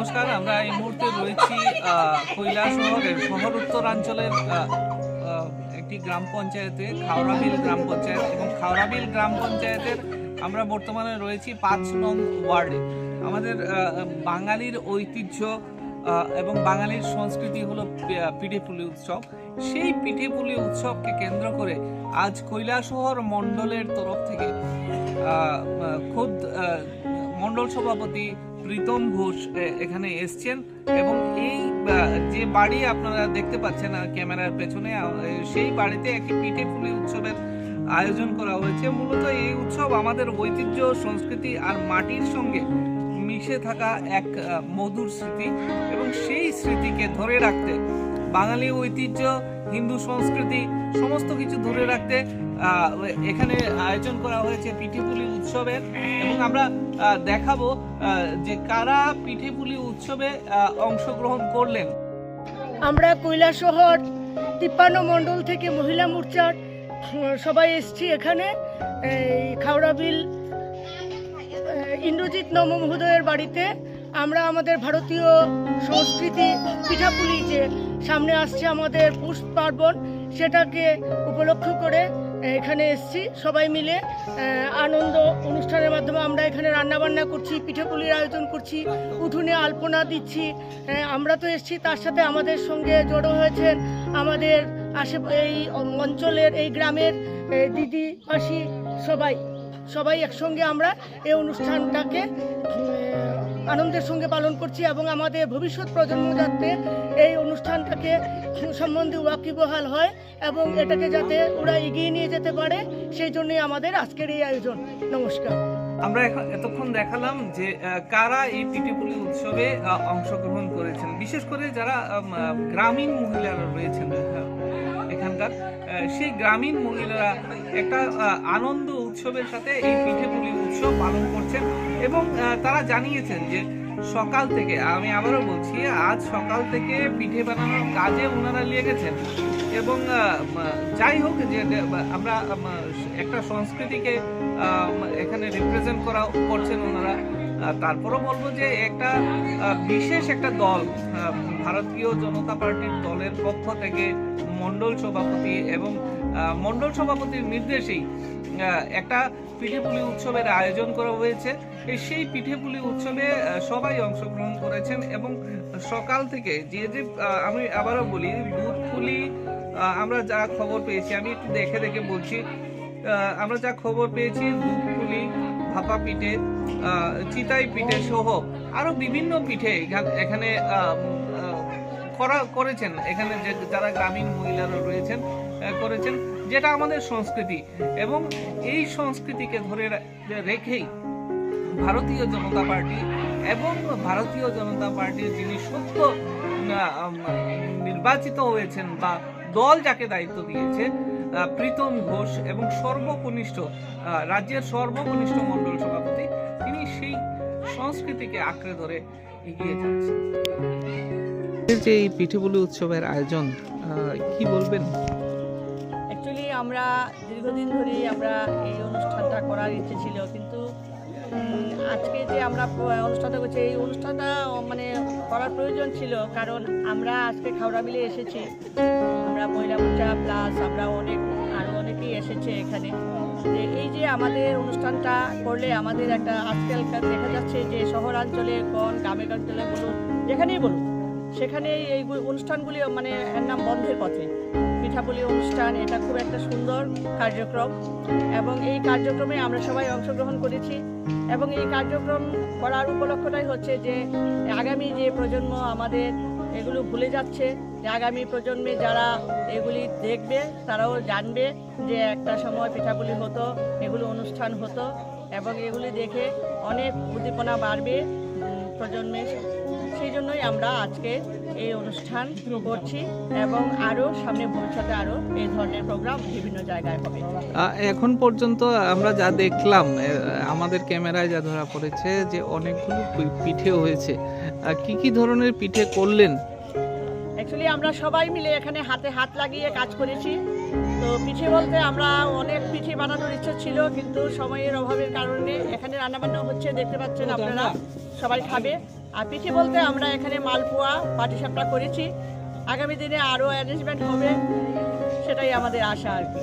নমস্কার, আমরা এই মুহূর্তে রয়েছি কৈলাস শহরের শহর উত্তরাঞ্চলের একটি গ্রাম পঞ্চায়েতে খাওড়াবিল গ্রাম পঞ্চায়েত। এবং খাওড়াবিল গ্রাম পঞ্চায়েতের আমরা বর্তমানে রয়েছি পাঁচ নং ওয়ার্ডে। আমাদের বাঙালির ঐতিহ্য এবং বাঙালির সংস্কৃতি হলো পিঠেপুলি উৎসব। সেই পিঠেপুলি উৎসবকে কেন্দ্র করে আজ কৈলাসহর মণ্ডলের তরফ থেকে খোদ মণ্ডল সভাপতি প্রীতম ঘোষ এখানে এসছেন এবং এই যে বাড়ি আপনারা দেখতে পাচ্ছেন ক্যামেরার পেছনে সেই বাড়িতে একটি পিঠে পুলি উৎসবের আয়োজন করা হয়েছে। মূলত এই উৎসব আমাদের ঐতিহ্য, সংস্কৃতি আর মাটির সঙ্গে মিশে থাকা এক মধুর স্মৃতি এবং সেই স্মৃতিকে ধরে রাখতে বাঙালি ঐতিহ্য হিন্দু সংস্কৃতি সমস্ত কিছু ধরে রাখতে এখানে আয়োজন করা হয়েছে পিঠেপুলি উৎসবের এবং আমরা দেখাবো যে কারা পিঠেপুলি উৎসবে অংশগ্রহণ করলেন। আমরা কৈলাসহর তিপ্পান্ন মণ্ডল থেকে মহিলা মোর্চার সবাই এসছি এখানে। এই খাওড়াবিল ইন্দ্রজিৎ নম মহোদয়ের বাড়িতে। আমরা আমাদের ভারতীয় সংস্কৃতি পিঠাপুলি যে সামনে আসছে আমাদের পুষ পার্বণ, সেটাকে উপলক্ষ করে এখানে এসছি সবাই মিলে। আনন্দ অনুষ্ঠানের মাধ্যমে আমরা এখানে রান্নাবান্না করছি, পিঠেপুলির আয়োজন করছি, উঠোনে আলপনা দিচ্ছি। আমরা তো এসছি, তার সাথে আমাদের সঙ্গে জড়ো হয়েছেন আমাদের আশে, এই অঞ্চলের, এই গ্রামের দিদি মাসি সবাই। সবাই একসঙ্গে আমরা এই অনুষ্ঠানটাকে আনন্দের সঙ্গে পালন করছি এবং আমাদের ভবিষ্যৎ প্রজন্ম যাতে এই অনুষ্ঠানটাকে সম্বন্ধে ওয়াকিবহাল হয় এবং এটাকে যাতে ওরা এগিয়ে নিয়ে যেতে পারে, সেই জন্যই আমাদের আজকের এই আয়োজন। নমস্কার। আমরা এতক্ষণ দেখালাম যে কারা এই পিঠেপুলি উৎসবে অংশগ্রহণ করেছেন। বিশেষ করে যারা গ্রামীণ মহিলারা রয়েছেন এখানকার সেই গ্রামীণ মহিলারা একটা আনন্দ উৎসবের সাথে এই পিঠেপুলি উৎসব পালন করছেন। এবং তারা জানিয়েছেন যে সকাল থেকে, আমি আবারও বলছি, আজ সকাল থেকে পিঠে বানানোর কাজে ওনারা লেগেছেন। এবং যাই হোক যে আমরা একটা সংস্কৃতিকে এখানে রিপ্রেজেন্ট করা, করছেন ওনারা। তারপরও বলব যে একটা বিশেষ একটা দল ভারতীয় জনতা পার্টির দলের পক্ষ থেকে মণ্ডল সভাপতি এবং মণ্ডল সভাপতির নির্দেশেই একটা পিঠেপুলি উৎসবের আয়োজন করা হয়েছে। সেই পিঠেপুলি উৎসবে সবাই অংশগ্রহণ করেছেন এবং সকাল থেকে যে যে আমি আবারও বলি, দুধ, পুলি আমরা যা খবর পেয়েছি, আমি একটু দেখে দেখে বলছি আমরা যা খবর পেয়েছি, দুধ, পুলি, ভাপা পিঠে চিতাই পিঠে সহ আরও বিভিন্ন পিঠে এখান- করা, করেছেন। এখানে যে যারা গ্রামীণ মহিলারা রয়েছেন করেছেন, যেটা আমাদের সংস্কৃতি। এবং এই সংস্কৃতিকে ধরে রেখেই ভারতীয় জনতা পার্টি এবং ভারতীয় জনতা পার্টির যিনি সত্য নির্বাচিত হয়েছেন বা দল যাকে দায়িত্ব দিয়েছে প্রীতম ঘোষ এবং সর্বকনিষ্ঠ রাজ্যের সর্বকনিষ্ঠ মণ্ডল সভাপতি তিনি সেই সংস্কৃতিকে আঁকড়ে ধরে এগিয়ে যাচ্ছেন। যে এই পিঠেপুলি উৎসবের আয়োজন কি বলবেন? অ্যাকচুয়ালি আমরা দীর্ঘদিন ধরেই আমরা এই অনুষ্ঠানটা করার ইচ্ছে ছিল কিন্তু আজকে যে আমরা অনুষ্ঠানটা করছি, এই অনুষ্ঠানটা মানে করার প্রয়োজন ছিল, কারণ আমরা আজকে খাওড়া মিলে এসেছি। আমরা মহিলা মোর্চা প্লাস আমরা অনেক আরও অনেকেই এসেছে এখানে। যে এই যে আমাদের অনুষ্ঠানটা করলে আমাদের একটা আজকালকার দেখা যাচ্ছে যে শহরাঞ্চলে কোন, গ্রামের অঞ্চলে বলুন, যেখানেই বলুন সেখানে এই অনুষ্ঠানগুলি মানে নাম বন্ধের পথে। পিঠাপুলি অনুষ্ঠান, এটা খুব একটা সুন্দর কার্যক্রম। এবং এই কার্যক্রমে আমরা সবাই অংশগ্রহণ করেছি। এবং এই কার্যক্রম করার উপলক্ষটাই হচ্ছে যে, আগামী যে প্রজন্ম আমাদের এগুলো ভুলে যাচ্ছে, যে আগামী প্রজন্মে যারা এগুলি দেখবে, তারাও জানবে যে একটা সময় পিঠাপুলি হতো, এগুলো অনুষ্ঠান হতো, এবং এগুলি দেখে অনেক উদ্দীপনা বাড়বে প্রজন্মের সেই জন্যই আমরা আজকে এই অনুষ্ঠান করছি এবং আরও সামনে ভবিষ্যতে আরও এই ধরনের প্রোগ্রাম বিভিন্ন জায়গায় হবে। এখন পর্যন্ত আমরা যা দেখলাম আমাদের ক্যামেরায় যা ধরা পড়েছে যে অনেকগুলো পিঠে হয়েছে। কি কি ধরনের পিঠে করলেন? অ্যাকচুয়ালি আমরা সবাই মিলে এখানে হাতে হাত লাগিয়ে কাজ করেছি। তো পিঠে বলতে আমরা অনেক পিঠে বানানোর ইচ্ছে ছিল কিন্তু সময়ের অভাবের কারণে এখানে রান্নাবান্না হচ্ছে দেখতে পাচ্ছেন আপনারা। সবাই খাবে। আর পিঠে বলতে আমরা এখানে মালপোয়া পাটিসাপটা করেছি। আগামী দিনে আরও অ্যারেঞ্জমেন্ট হবে, সেটাই আমাদের আশা আর কি।